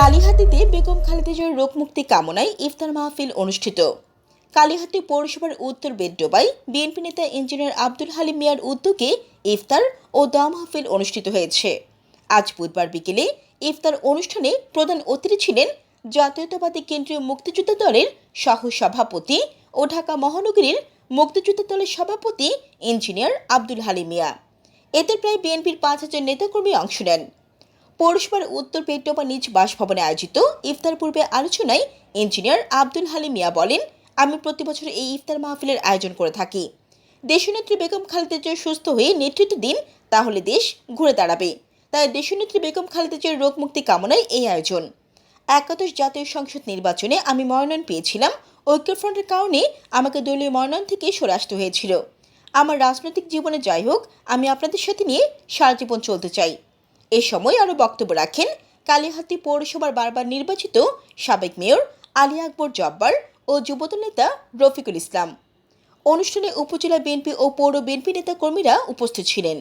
কালীহাতিতে বেগম খালেদাজের রোগমুক্তি কামনায় ইফতার মাহফিল অনুষ্ঠিত। কালীহাতি পৌরসভার উত্তর বেডডোবায় বিএনপি নেতা ইঞ্জিনিয়ার আব্দুল হালিম মিয়ার উদ্যোগে ইফতার ও দোয়া মাহফিল অনুষ্ঠিত হয়েছে। আজ বুধবার বিকেলে ইফতার অনুষ্ঠানে প্রধান অতিথি ছিলেন জাতীয়তাবাদী কেন্দ্রীয় মুক্তিযোদ্ধা দলের সহ সভাপতি ও ঢাকা মহানগরীর মুক্তিযোদ্ধা দলের সভাপতি ইঞ্জিনিয়ার আব্দুল হালিম মিয়া। এতে প্রায় বিএনপির পাঁচ হাজার নেতাকর্মী অংশ নেন। পৌরসভার উত্তর পেট্টোপা নিজ বাসভবনে আয়োজিত ইফতার পূর্বে আলোচনায় ইঞ্জিনিয়ার আব্দুল হালিম মিয়া বলেন, আমি প্রতি বছর এই ইফতার মাহফিলের আয়োজন করে থাকি। দেশনেত্রী বেগম খালেদা জিয়া সুস্থ হয়ে নেতৃত্ব দিন, তাহলে দেশ ঘুরে দাঁড়াবে। তাই দেশনেত্রী বেগম খালেদা জিয়ার রোগমুক্তি কামনায় এই আয়োজন। একাদশ জাতীয় সংসদ নির্বাচনে আমি মনোনয়ন পেয়েছিলাম। ঐক্যফ্রন্টের কারণে আমাকে দলীয় মনোনয়ন থেকে সরে আসতে হয়েছিল। আমার রাজনৈতিক জীবনে যাই হোক, আমি আপনাদের সাথে নিয়ে সারা জীবন চলতে চাই। এ সময় আরও বক্তব্য রাখেন কালীহাতি পৌরসভার বারবার নির্বাচিত সাবেক মেয়র আলী আকবর জব্বার ও যুবদল নেতা রফিকুল ইসলাম। অনুষ্ঠানে উপজেলা বিএনপি ও পৌর বিএনপি নেতা কর্মীরা উপস্থিত ছিলেন।